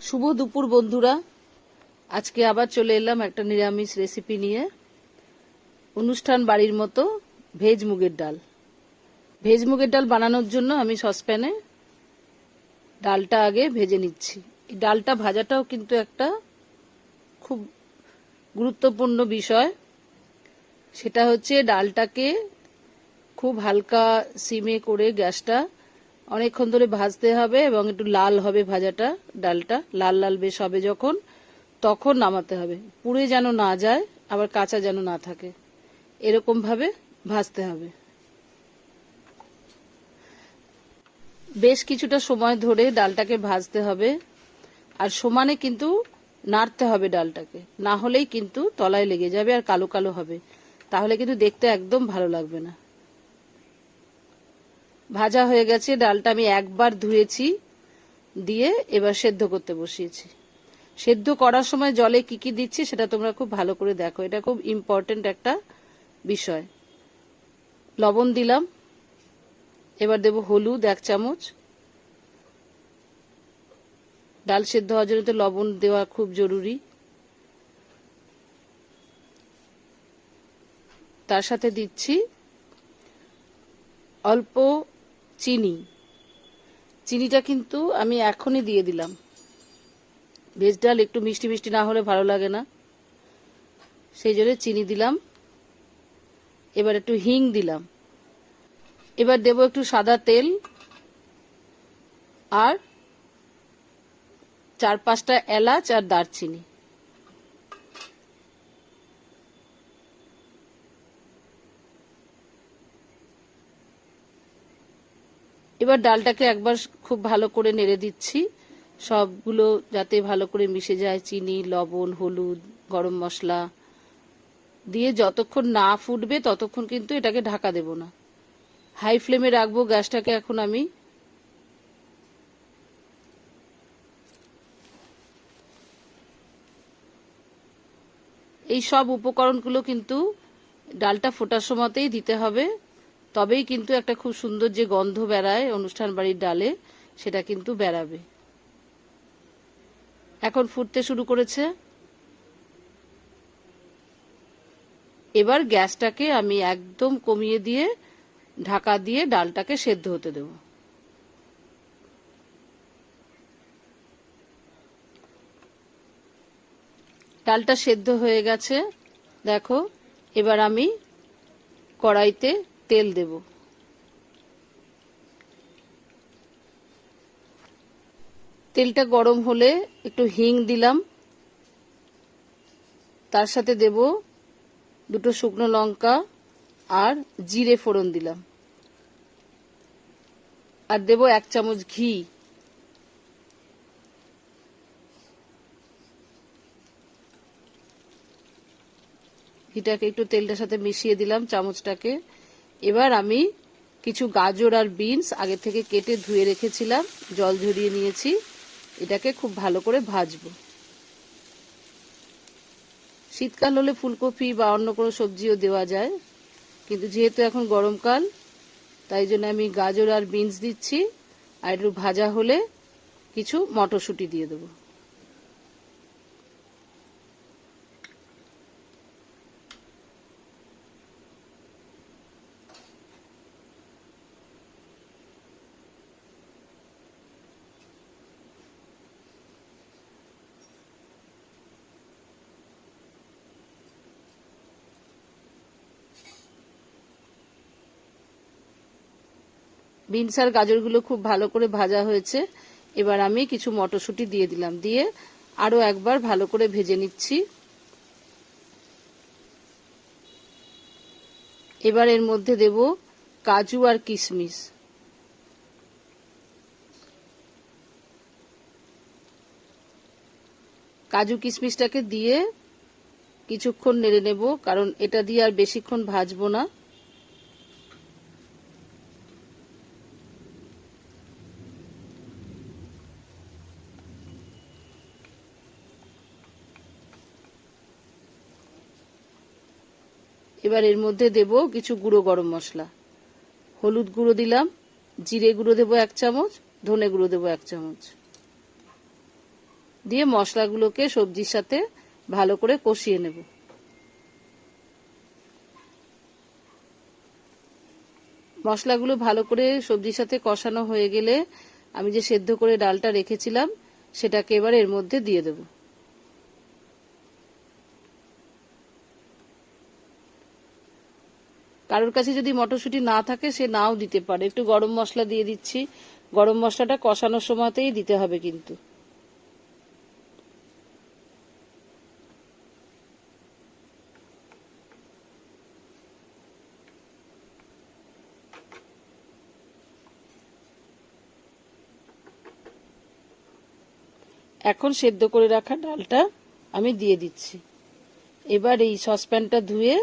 শুভ দুপুর, বন্ধুরা। আজকে আবার চলে এলাম একটা নিরামিষ রেসিপি নিয়ে। অনুষ্ঠান বাড়ির মতো ভেজ মুগের ডাল। ভেজ মুগের ডাল বানানোর জন্য আমি সসপ্যানে ডালটা আগে ভেজে নিচ্ছি। এই ডালটা ভাজাটাও কিন্তু একটা খুব গুরুত্বপূর্ণ বিষয়। সেটা হচ্ছে ডালটাকে খুব হালকা সিমে করে গ্যাসটা অনেকক্ষণ ধরে ভাজতে হবে এবং একটু লাল হবে ভাজাটা, ডালটা। লাল লাল বেশ হবে যখন, তখন নামাতে হবে। পুড়ে যেন না যায়, আবার কাঁচা যেন না থাকে। এরকম ভাবে ভাজতে হবে। বেশ কিছুটা সময় ধরে ডালটাকে ভাজতে হবে। আর সমানে কিন্তু নাড়তে হবে ডালটাকে। না হলেই কিন্তু তলায় লেগে যাবে আর কালো কালো হবে। তাহলে কিন্তু দেখতে একদম ভালো লাগবে না। ভাজা হয়ে গেছে, ডালটা আমি একবার ধুয়েছি, দিয়ে এবার সেদ্ধ করতে বসিয়েছি। সেদ্ধ করার সময় জলে কি কি দিচ্ছি সেটা তোমরা খুব ভালো করে দেখো। এটা খুব ইম্পর্টেন্ট একটা বিষয়। লবণ দিলাম, এবার দেব হলুদ এক চামচ। ডাল সেদ্ধ হওয়ার জন্য তো লবণ দেওয়া খুব জরুরি। তার সাথে দিচ্ছি অল্প চিনি। চিনিটা কিন্তু আমি এখনই দিয়ে দিলাম। ভেজ ডাল একটু মিষ্টি মিষ্টি না হলে ভালো লাগে না। সেই জন্য চিনি দিলাম। এবার একটু হিং দিলাম। এবার দেব একটু সাদা তেল আর চার পাঁচটা এলাচ আর দারচিনি। এবার ডালটাকে একবার খুব ভালো করে নেড়ে দিচ্ছি। সবগুলো যাতে ভালো করে মিশে যায়, চিনি, লবণ, হলুদ, গরম মশলা দিয়ে যতক্ষণ না ফুটবে ততক্ষণ কিন্তু এটাকে ঢাকা দেব না। হাই ফ্লেমে রাখব গ্যাসটাকে এখন আমি। এই সব উপকরণগুলো কিন্তু ডালটা ফোটার সময়তেই দিতে হবে। তবেই কিন্তু একটা খুব সুন্দর যে গন্ধ বেড়ায় অনুষ্ঠান বাড়ির ডালে, সেটা কিন্তু বেড়াবে। এখন ফুটতে শুরু করেছে। এবার গ্যাসটাকে আমি একদম কমিয়ে দিয়ে ঢাকা দিয়ে ডালটাকে সেদ্ধ হতে দেব। ডালটা সেদ্ধ হয়ে গেছে। দেখো, এবার আমি কড়াইতে তেল দেব। তেলটা গরম হলে একটু হিং দিলাম। তার সাথে দেব দুটো শুকনো লঙ্কা আর জিরে ফোড়ন দিলাম। আর দেব এক চামচ ঘি। ঘিটাকে একটু তেলটার সাথে মিশিয়ে দিলাম চামচটাকে। এবার আমি কিছু গাজর আর বিনস আগে থেকে কেটে ধুয়ে রেখেছিলাম। জল ঝরিয়ে নিয়েছি। এটাকে খুব ভালো করে ভাজবো। শীতকাল হলে ফুলকপি বা অন্য কোনো সবজিও দেওয়া যায়। কিন্তু যেহেতু এখন গরমকাল, তাই জন্য আমি গাজর আর বিনস দিচ্ছি। আর একটু ভাজা হলে কিছু মটরশুঁটি দিয়ে দেবো। বিনস আর গাজরগুলো খুব ভালো করে ভাজা হয়েছে। এবার আমি কিছু মটরশুঁটি দিয়ে দিলাম। দিয়ে আরও একবার ভালো করে ভেজে নিচ্ছি। এবার এর মধ্যে দেব কাজু আর কিশমিশ। কাজু কিশমিশটাকে দিয়ে কিছুক্ষণ নেড়ে নেব, কারণ এটা দিয়ে আর বেশিক্ষণ ভাজবো না। এবার এর মধ্যে দেব কিছু গুঁড়ো গরম মশলা। হলুদ গুঁড়ো দিলাম, জিরে গুঁড়ো দেবো এক চামচ, ধনে গুঁড়ো দেবো এক চামচ। দিয়ে মশলাগুলোকে সবজির সাথে ভালো করে কষিয়ে নেব। মশলাগুলো ভালো করে সবজির সাথে কষানো হয়ে গেলে আমি যে সেদ্ধ করে ডালটা রেখেছিলাম, সেটাকে এবার এর মধ্যে দিয়ে দেব। কারোর কাছে যদি মটরশুঁটি না থাকে, সে নাও দিতে পারে। একটু গরম মশলা দিয়ে দিচ্ছি। গরম মশলাটা কষানোর সময়তেই দিতে হবে কিন্তু। এখন সেদ্ধ করে রাখা ডালটা আমি দিয়ে দিচ্ছি। এবার এই সসপ্যানটা ধুয়ে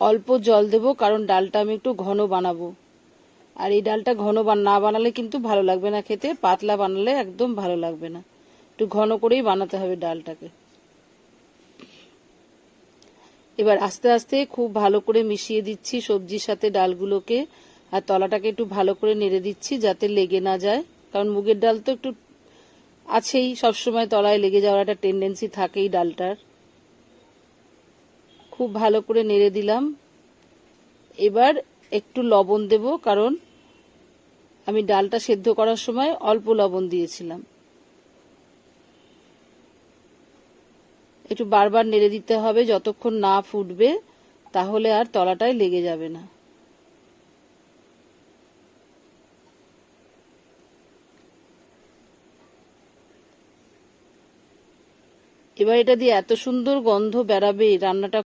অল্প জল দেব, কারণ ডালটা আমি একটু ঘন বানাবো। আর এই ডালটা ঘন না বানালে কিন্তু ভালো লাগবে না খেতে, পাতলা বানালে একদম ভালো লাগবে না। একটু ঘন করেই বানাতে হবে ডালটাকে। এবার আস্তে আস্তে খুব ভালো করে মিশিয়ে দিচ্ছি সবজির সাথে ডালগুলোকে, আর তলাটাকে একটু ভালো করে নেড়ে দিচ্ছি যাতে লেগে না যায়। কারণ মুগের ডাল তো একটু আছেই, সবসময় তলায় লেগে যাওয়ার একটা টেন্ডেন্সি থাকেই ডালটার। খুব ভালো করে নেড়ে দিলাম। এবার একটু লবণ দেব, কারণ আমি ডালটা সেদ্ধ করার সময় অল্প লবণ দিয়েছিলাম। একটু বারবার নেড়ে দিতে হবে, যতক্ষণ না ফুটবে, তাহলে আর তলাটায় লেগে যাবে না। এবার এটা দিয়ে এত সুন্দর গন্ধ বেরাবে রান্নাটা